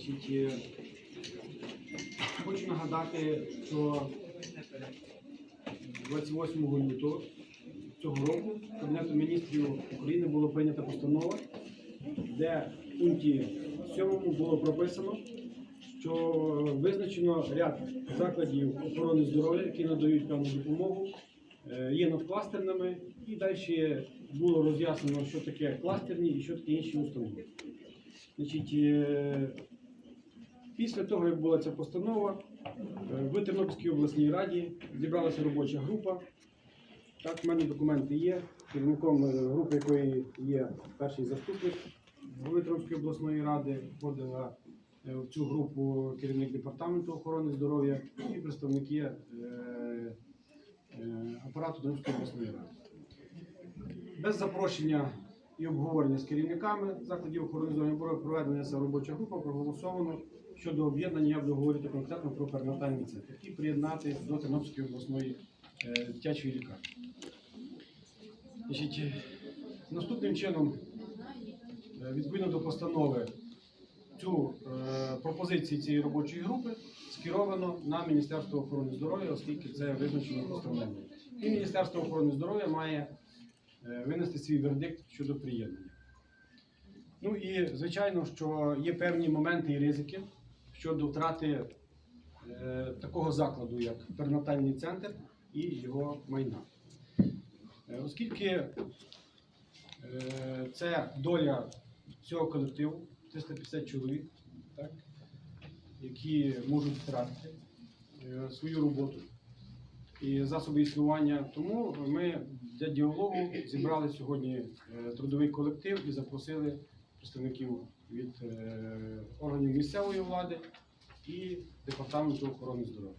Значить, е, хочу нагадати, що 28 лютого цього року Кабінетом міністрів України було прийнята постанова, де в пункті 7 було прописано, що визначено ряд закладів охорони здоров'я, які надають певну допомогу, е, є надкластерними, і далі було роз'яснено, що таке кластерні і що таке інші установи. Значить, е, після того, як була ця постанова, е, в Тернопільській обласній раді зібралася робоча група. Так, в мене документи є. Керівником е, групи, якої є перший заступник голови Тернопільської обласної ради, входила е, в цю групу керівник департаменту охорони здоров'я і представники апарату Тернопільської обласної ради. Без запрошення і обговорення з керівниками закладів охорони здоров'я була проведена ця робоча група, проголосовано щодо об'єднання, я буду говорити конкретно про перинатальний центр, який приєднати до Тернопільської обласної е, дитячої лікарні. Е, наступним чином, е, відповідно до постанови, цю пропозиції цієї робочої групи скеровано на Міністерство охорони здоров'я, оскільки це визначено постановлення. І Міністерство охорони здоров'я має винести свій вердикт щодо приєднання. Ну і звичайно, що є певні моменти і ризики щодо втрати е, такого закладу, як перинатальний центр і його майна. Е, Оскільки е, це доля цього колективу, 350 чоловік, так, які можуть втратити е, свою роботу і засоби існування. Тому ми для діалогу зібрали сьогодні е, трудовий колектив і запросили представників від е, органів місцевої влади і департаменту охорони здоров'я.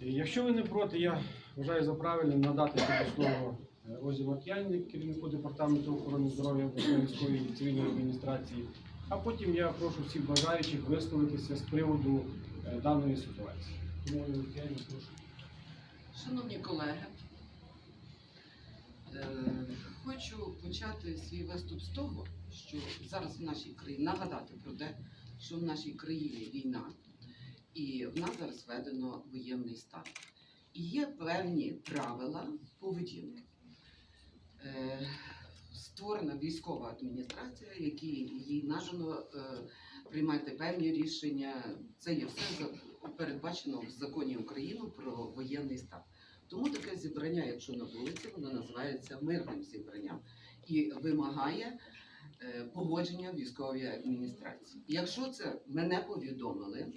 Якщо ви не проти, я вважаю за правильне надати слово е, Озі Мак'яні, керівнику департаменту охорони здоров'я обласної військової цивільної адміністрації. А потім я прошу всіх бажаючих висловитися з приводу е, даної ситуації. Тому Мак'яні, прошу. Шановні колеги, е, хочу почати свій виступ з того, що зараз в нашій країні нагадати про те, що в нашій країні війна, і в нас зараз введено воєнний стан. І є певні правила поведінки. Е, Створена військова адміністрація, якій їй надано е, приймати певні рішення. Це є все передбачено в законі України про воєнний стан. Тому таке зібрання, якщо на вулиці, воно називається мирним зібранням і вимагає погодження військової адміністрації. Якщо це мене повідомили,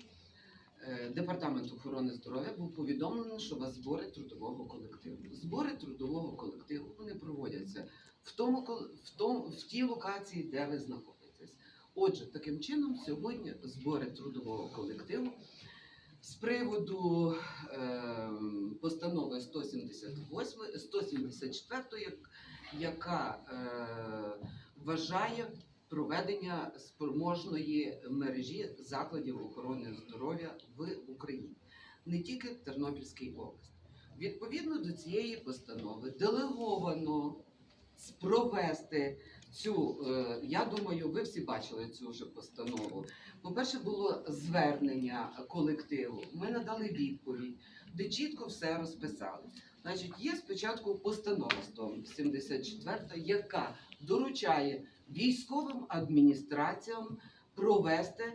е, департамент охорони здоров'я був повідомлено, що у вас збори трудового колективу. Збори трудового колективу вони проводяться в тому, в тому в тій локації, де ви знаходитесь. Отже, таким чином, сьогодні збори трудового колективу з приводу е, постанови 178, 174, яка е, вважає проведення спроможної мережі закладів охорони здоров'я в Україні, не тільки в Тернопільській області. Відповідно до цієї постанови делеговано провести цю, е, я думаю, ви всі бачили цю вже постанову. По-перше, було звернення колективу. Ми надали відповідь, де чітко все розписали. Значить, є спочатку постанова 174, яка доручає військовим адміністраціям провести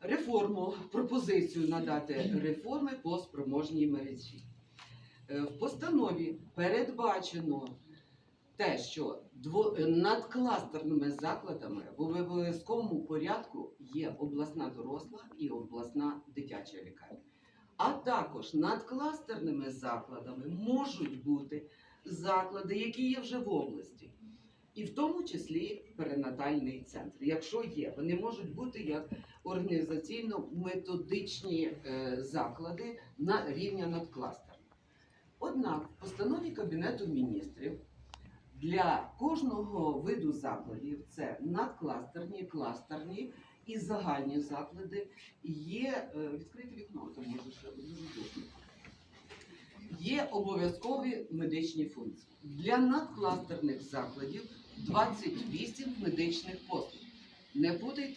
реформу, пропозицію надати реформи по спроможній мережі. Е, В постанові передбачено те, що над кластерними закладами в обов'язковому порядку є обласна доросла і обласна дитяча лікарня. А також над кластерними закладами можуть бути заклади, які є вже в області, і в тому числі перинатальний центр. Якщо є, вони можуть бути як організаційно-методичні е, заклади на рівня надкластер. Однак в постанові Кабінету міністрів для кожного виду закладів це надкластерні, кластерні і загальні заклади є е, відкрите вікно, це може дуже добре. Є обов'язкові медичні функції. Для надкластерних закладів 28 медичних послуг. Не путайте